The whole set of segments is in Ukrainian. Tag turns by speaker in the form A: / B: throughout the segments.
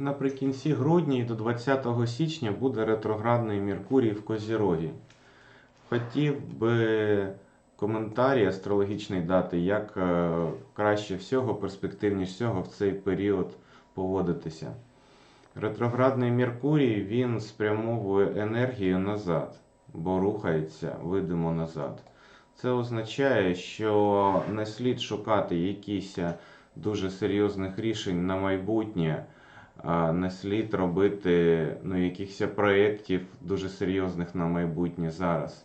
A: Наприкінці грудня і до 20 січня буде ретроградний Меркурій в Козірогі. Хотів би коментарі астрологічний дати, як е, краще всього, перспективніше всього в цей період поводитися. Ретроградний Меркурій він спрямовує енергію назад, бо рухається видимо назад. Це означає, що не слід шукати якісь дуже серйозних рішень на майбутнє, не слід робити ну, якихось проєктів дуже серйозних на майбутнє зараз.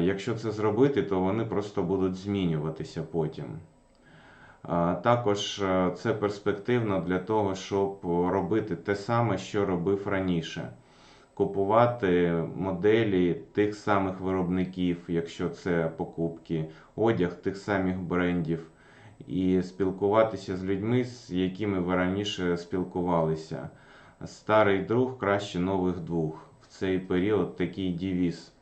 A: Якщо це зробити, то вони просто будуть змінюватися потім. Також це перспективно для того, щоб робити те саме, що робив раніше. Купувати моделі тих самих виробників, якщо це покупки, одяг тих самих брендів, і спілкуватися з людьми, з якими ви раніше спілкувалися. Старий друг краще нових двох. В цей період такий девіз.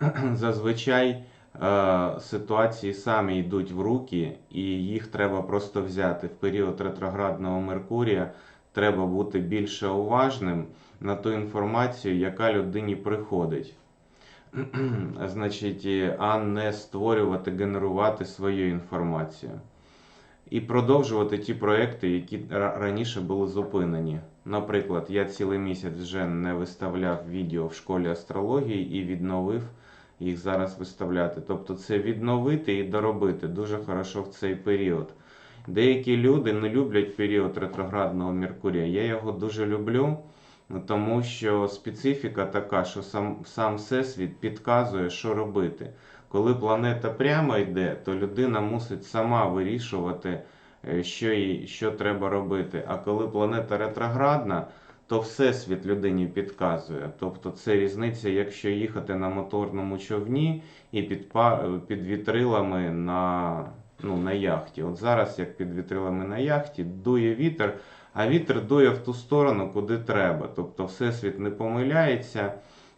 A: Зазвичай е, ситуації самі йдуть в руки, і їх треба просто взяти. В період ретроградного Меркурія треба бути більше уважним на ту інформацію, яка людині приходить. Значить, а не створювати, генерувати свою інформацію. І продовжувати ті проекти, які раніше були зупинені. Наприклад, я цілий місяць вже не виставляв відео в школі астрології і відновив їх зараз виставляти. Тобто це відновити і доробити дуже хорошо в цей період. Деякі люди не люблять період ретроградного Меркурія. Я його дуже люблю, тому що специфіка така, що сам, сам Всесвіт підказує, що робити. Коли планета прямо йде, то людина мусить сама вирішувати, е, що, їй, що треба робити. А коли планета ретроградна, то Всесвіт людині підказує. Тобто це різниця, якщо їхати на моторному човні і під, під вітрилами на, ну, на яхті. От зараз, як під вітрилами на яхті, дує вітер, а вітер дує в ту сторону, куди треба. Тобто Всесвіт не помиляється.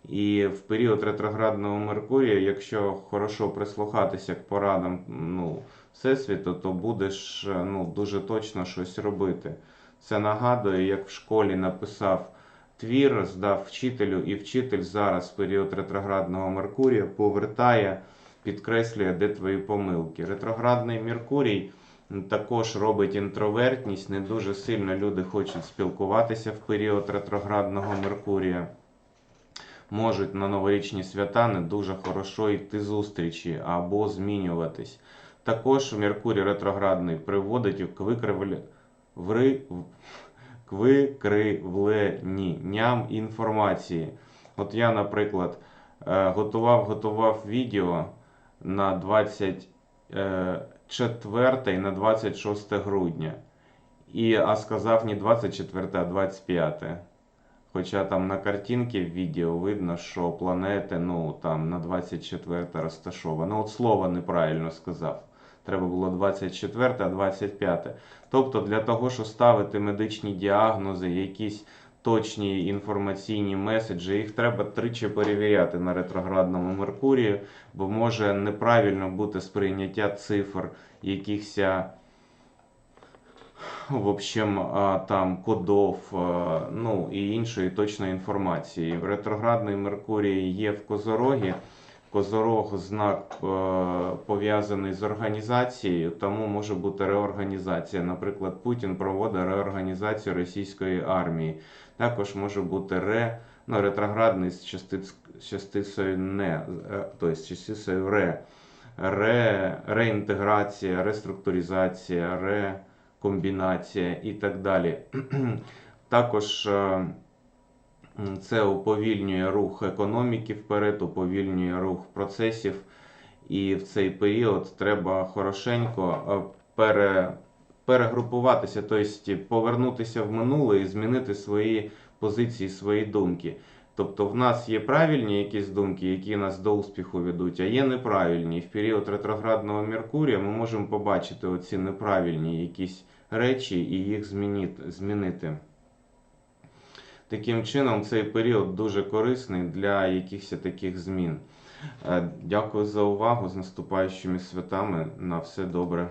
A: І в період ретроградного Меркурія, якщо хорошо прислухатися к порадам ну, Всесвіту, то будеш ну, дуже точно щось робити. Це нагадує, як в школі написав твір, здав вчителю, і вчитель зараз, в період ретроградного Меркурія, повертає, підкреслює, де твої помилки. Ретроградний Меркурій також робить інтровертність, не дуже сильно люди хочуть спілкуватися в період ретроградного Меркурія. Можуть на новорічні свята не дуже хорошо йти зустрічі або змінюватись. Також Меркурій ретроградний приводить к викривлі ври... к викривленням інформації. От я, наприклад, е, готував, готував відео на 24 і на 26 грудня. І, а сказав не 24, а 25. Хоча там на картинці в відео видно, що планети ну, там на 24 розташовано. От слово неправильно сказав. Треба було 24, а 25. Тобто для того, щоб ставити медичні діагнози, якісь точні інформаційні меседжі, їх треба тричі перевіряти на ретроградному Меркурію, бо може неправильно бути сприйняття цифр, якихось в общем, там кодов, ну і іншої точної інформації. Ретроградний Меркурій є в Козорогі. Козорог знак е, пов'язаний з організацією, тому може бути реорганізація. Наприклад, Путін проводить реорганізацію російської армії. Також може бути ре, ну, ретроградний з частиц, частицею не, тобто частицею ре, ре, реінтеграція, реструктуризація, рекомбінація і так далі. Також е, Це уповільнює рух економіки вперед, уповільнює рух процесів. І в цей період треба хорошенько е, пере, перегрупуватися, тобто повернутися в минуле і змінити свої позиції, свої думки. Тобто в нас є правильні якісь думки, які нас до успіху ведуть, а є неправильні. В період ретроградного Меркурія ми можемо побачити оці неправильні якісь речі і їх змінити. Таким чином, цей період дуже корисний для якихось таких змін. Е, Дякую за увагу. З наступаючими святами. На все добре.